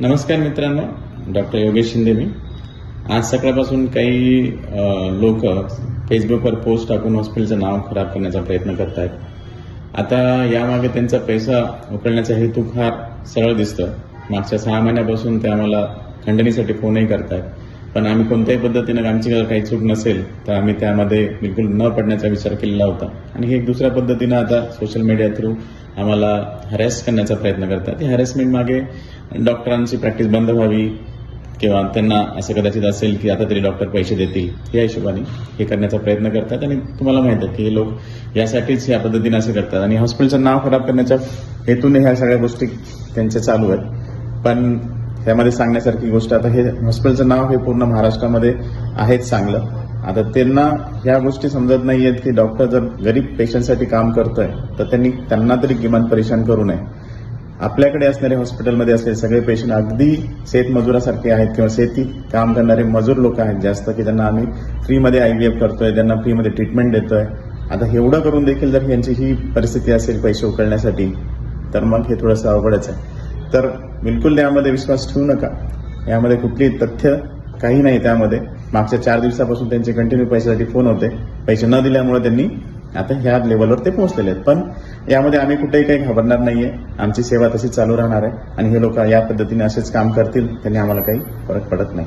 नमस्कार मित्रांनो डॉक्टर योगेश शिंदे मी. आज सकाळपासून काही लोक फेसबुकवर पोस्ट टाकून हॉस्पिटलचं नाव खराब करण्याचा प्रयत्न करत आहेत आता यामागे त्यांचा पैसा उकळण्याचा हेतू फार सरळ दिसतं मागच्या सहा महिन्यापासून ते आम्हाला खंडणीसाठी फोनही करतायत. पण आम्ही कोणत्याही पद्धतीनं आमची जर काही चूक नसेल तर आम्ही त्यामध्ये बिलकुल न पडण्याचा विचार केलेला होता. आणि हे एक दुसऱ्या पद्धतीनं आता सोशल मीडिया थ्रू आम्हाला हॅरेस करण्याचा प्रयत्न करतात. ही हॅरेसमेंट मागे डॉक्टरांची प्रॅक्टिस बंद व्हावी किंवा त्यांना असं कदाचित असेल की आता तरी डॉक्टर पैसे देतील या हिशोबाने हे करण्याचा प्रयत्न करतात. आणि तुम्हाला माहीत आहे की हे लोक यासाठीच या पद्धतीने असे करतात. आणि हॉस्पिटलचं नाव खराब करण्याच्या हेतूने ह्या सगळ्या गोष्टी त्यांच्या चालू आहेत. पण त्यामध्ये सांगण्यासारखी गोष्ट आता हे हॉस्पिटलचं नाव हे पूर्ण महाराष्ट्रामध्ये आहेच चांगलं आता त्यांना ह्या गोष्टी समजत नाही आहेत की डॉक्टर जर गरीब पेशंटसाठी काम करतोय तर त्यांनी त्यांना तरी किमान परेशान करू नये. आपल्याकडे असणारे हॉस्पिटलमध्ये असलेले सगळे पेशंट अगदी शेतमजुरासारखे आहेत किंवा शेती काम करणारे मजूर लोक आहेत जास्त की ज्यांना आम्ही फ्रीमध्ये आय व्ही एफ करतोय त्यांना फ्रीमध्ये ट्रीटमेंट देतोय. आता एवढं करून देखील जर यांची ही परिस्थिती असेल पैसे उकळण्यासाठी तर मग हे थोडंसं अवघडच आहे. तर बिलकुल यामध्ये विश्वास ठेवू नका. यामध्ये कुठली तथ्य काही नाही त्यामध्ये. मागच्या चार दिवसापासून त्यांचे कंटिन्यू पैशासाठी फोन होते. पैसे न दिल्यामुळे त्यांनी आता ह्या लेवलवर ते पोहोचलेले आहेत. पण यामध्ये आम्ही कुठेही काही घाबरणार नाहीये. आमची सेवा तशी चालू राहणार आहे. आणि हे लोक या पद्धतीने असेच काम करतील त्यांनी आम्हाला काही फरक पडत नाही.